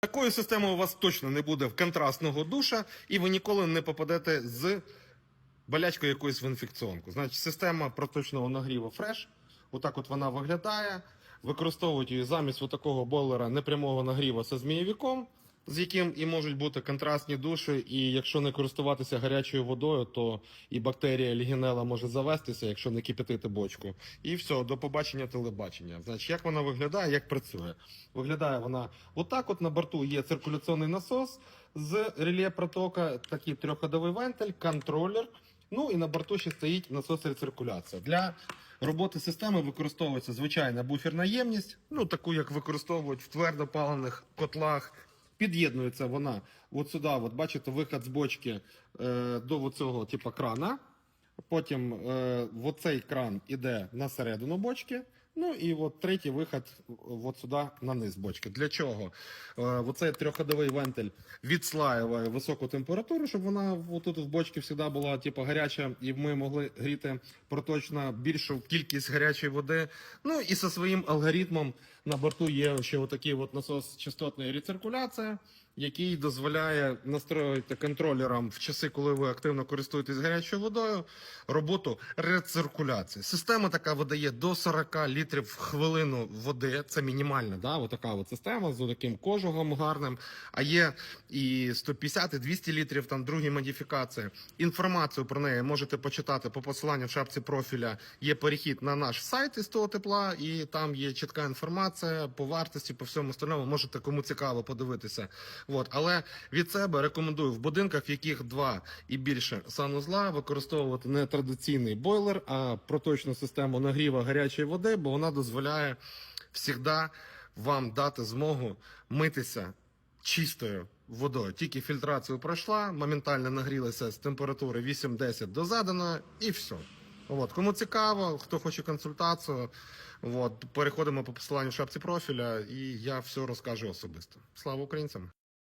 Такою системою у вас точно не буде в контрастного душа, і ви ніколи не попадете з болячкою якоюсь в інфекціонку. Значить, система проточного нагріву Fresh, отак от вона виглядає. Використовують її замість такого бойлера непрямого нагріву зі змієвіком, з яким і можуть бути контрастні душі, і якщо не користуватися гарячою водою, то і бактерія лігінела може завестися, якщо не кипятити бочку. І все, до побачення телебачення. Значить, як вона виглядає, як працює? Виглядає вона отак. От на борту є циркуляційний насос з реле протока, такий трьохходовий вентиль, контролер. Ну і на борту ще стоїть насос рециркуляція. Для роботи системи використовується звичайна буферна ємність, ну таку як використовують в твердопалених котлах. Під'єднується вона от сюди, от бачите, вихід з бочки е, до цього типу крана. Потім е, оцей кран іде на середину бочки. Ну і от третій вихід от сюди на низ бочки. Для чого? Е, оцей трьохходовий вентиль відслаює високу температуру, щоб вона отут в бочці завжди була типу, гаряча, і ми могли гріти проточно більшу кількість гарячої води. Ну і зі своїм алгоритмом на борту є ще отакий от насос частотної рециркуляції, який дозволяє настроїти контролером в часи, коли ви активно користуєтесь гарячою водою, роботу рециркуляції. Система така видає до 40 літрів в хвилину води. Це мінімальна, да, отака от система з таким кожугом гарним. А є і 150, і 200 літрів, там другі модифікації. Інформацію про неї можете почитати по посиланню в шапці профіля. Є перехід на наш сайт із того тепла, і там є чітка інформація по вартості, по всьому остальному. Можете кому цікаво подивитися. От, але від себе рекомендую в будинках, в яких два і більше санузла, використовувати не традиційний бойлер, а проточну систему нагріва гарячої води, бо вона дозволяє завжди вам дати змогу митися чистою водою. Тільки фільтрацію пройшла, моментально нагрілася з температури 8-10 до заданої, і все. От, кому цікаво, хто хоче консультацію, от, переходимо по посиланню в шапці профіля, і я все розкажу особисто. Слава українцям!